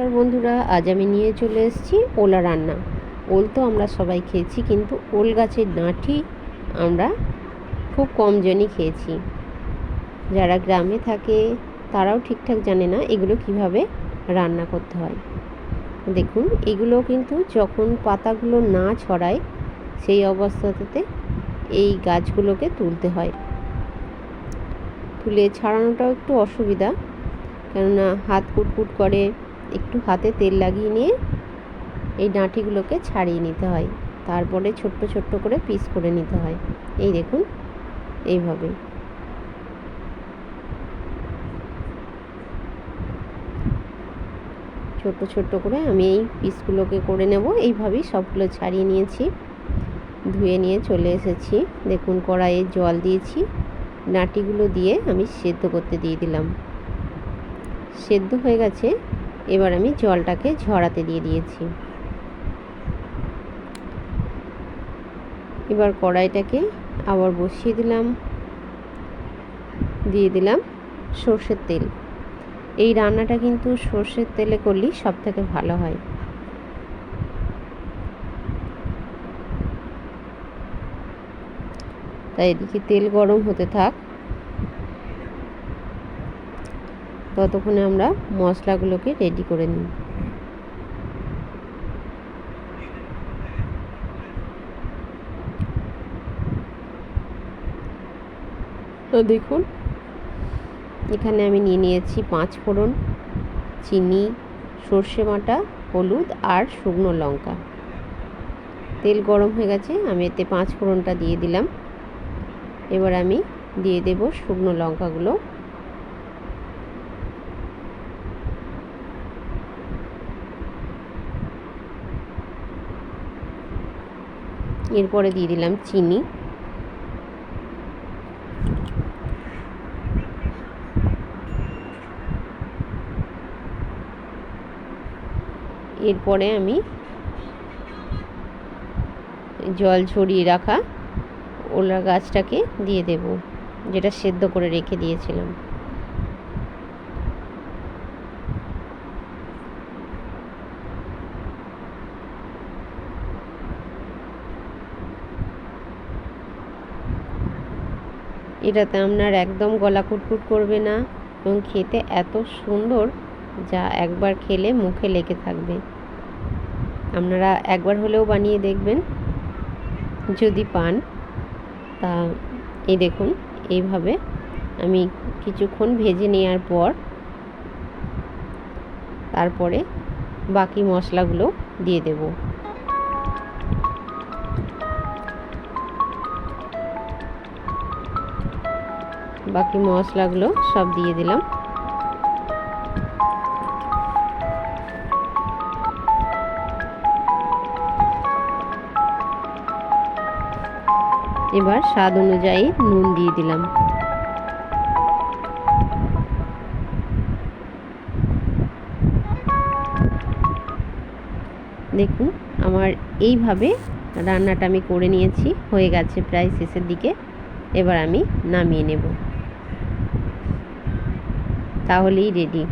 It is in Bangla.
নমস্কার বন্ধুরা, আজ আমি নিয়ে চলে এসেছি ওলা রান্না। ওল তো আমরা সবাই খেয়েছি, কিন্তু ওল গাছের ডাঁটি আমরা খুব কম জনই খেয়েছি। যারা গ্রামে থাকে, তারাও ঠিকঠাক জানে না এগুলো কীভাবে রান্না করতে হয়। দেখুন, এগুলো কিন্তু যখন পাতাগুলো না ছড়ায়, সেই অবস্থাতে এই গাছগুলোকে তুলতে হয়। তুলে ছাড়ানোটাও একটু অসুবিধা, কেননা হাত কুটকুট করে একটু হাতে তেল লাগিয়ে নিয়ে এই ডাঁটিগুলোকে ছাড়িয়ে নিতে হয়। তারপরে ছোট্ট ছোট্ট করে পিস করে নিতে হয়। এই দেখুন, এইভাবে। ছোট্ট ছোট্ট করে আমি এই পিসগুলোকে করে নেব। এইভাবেই সবগুলো ছাড়িয়ে নিয়েছি। ধুয়ে নিয়ে চলে এসেছি। দেখুন, কড়াইয়ে জল দিয়েছি। নাটিগুলো দিয়ে আমি সেদ্ধ করতে দিয়ে দিলাম। সেদ্ধ হয়ে গেছে। এবার আমি জলটাকে ঝরাতে দিয়ে দিয়েছি। এবার কড়াইটাকে আবার বসিয়ে দিলাম। দিয়ে দিলাম সর্ষের তেল। এই রান্নাটা কিন্তু সর্ষের তেলে করলেই সব থেকে ভালো হয়। তাই এদিকে তেল গরম হতে থাক। ততক্ষণে আমরা মশলাগুলোকে রেডি করে নিই। তো দেখুন, এখানে আমি নিয়ে নিয়েছি পাঁচ ফোড়ন, চিনি, সর্ষে বাটা, হলুদ আর শুকনো লঙ্কা। তেল গরম হয়ে গেছে, আমি এতে পাঁচ ফোড়নটা দিয়ে দিলাম। এবার আমি দিয়ে দেব শুকনো লঙ্কাগুলো। এরপরে দিয়ে দিলাম চিনি। এরপরে আমি জল ছড়িয়ে রাখা ওলা গাছটাকে দিয়ে দেব, যেটা সেদ্ধ করে রেখে দিয়েছিলাম। এটাতে আপনার একদম গলা কুটকুট করবে না এবং খেতে এত সুন্দর যা একবার খেলে মুখে লেগে থাকবে। আপনারা একবার হলেও বানিয়ে দেখবেন। যদি পান, তা এই দেখুন, এইভাবে আমি কিছুক্ষণ ভেজে নেওয়ার পর তারপরে বাকি মশলাগুলো দিয়ে দেবো। বাকি মশলাগুলো সব দিয়ে দিলাম। এবার স্বাদ অনুযায়ী নুন দিয়ে দিলাম। দেখুন, আমার এইভাবে রান্নাটা আমি করে নিয়েছি, হয়ে গেছে প্রায় শেষের দিকে। এবার আমি নামিয়ে নেব। তাহলেই রেডি